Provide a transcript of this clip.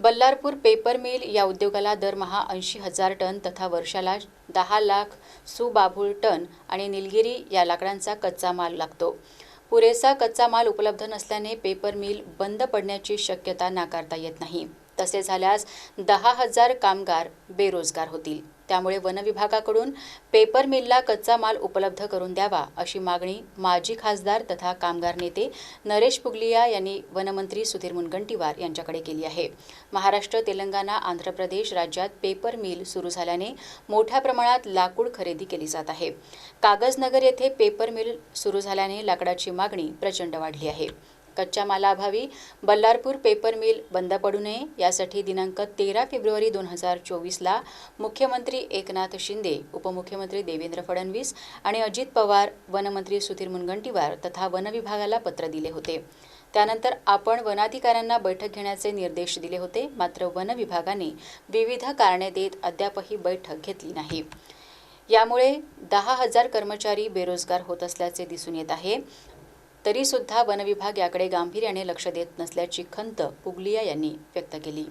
Ballarpur paper mill या उद्योगाला दरमहा ऐंशी हजार टन तथा वर्षाला दहा लाख सुबाभूळ टन आणि निलगिरी या लाकडांचा कच्चा माल लागतो. पुरेसा कच्चा माल उपलब्ध नसल्याने पेपर मिल बंद पडण्याची शक्यता नाकारता येत नाही. तसे झाल्यास दहा हजार कामगार बेरोजगार होतील. त्यामुळे वनविभागाकडून पेपर मिलला कच्चा माल उपलब्ध करून द्यावा अशी मागणी माजी खासदार तथा कामगार नेते नरेश पुगलिया यांनी वनमंत्री सुधीर मुनगंटीवार यांच्याकडे केली आहे. महाराष्ट्र तेलंगणा आंध्र प्रदेश राज्यात पेपर मिल सुरू झाल्याने मोठ्या प्रमाणात लाकूड खरेदी केली जात आहे. कागजनगर येथे पेपर मिल सुरू झाल्याने लाकडाची मागणी प्रचंड वाढली आहे. कच्च्या मालाअभावी बल्लारपूर पेपर मिल बंद पडू नये यासाठी दिनांक तेरा फेब्रुवारी दोन हजार चोवीसला मुख्यमंत्री एकनाथ शिंदे उपमुख्यमंत्री देवेंद्र फडणवीस आणि अजित पवार वनमंत्री सुधीर मुनगंटीवार तथा वन विभागाला पत्र दिले होते. त्यानंतर आपण वनाधिकाऱ्यांना बैठक घेण्याचे निर्देश दिले होते मात्र वन विभागाने विविध कारणे देत अद्यापही बैठक घेतली नाही. यामुळे दहा हजार कर्मचारी बेरोजगार होत असल्याचे दिसून येत आहे. तरीसुद्धा वनविभाग याकडे गांभीर्याने लक्ष देत नसल्याची खंत पुगलिया यांनी व्यक्त केली.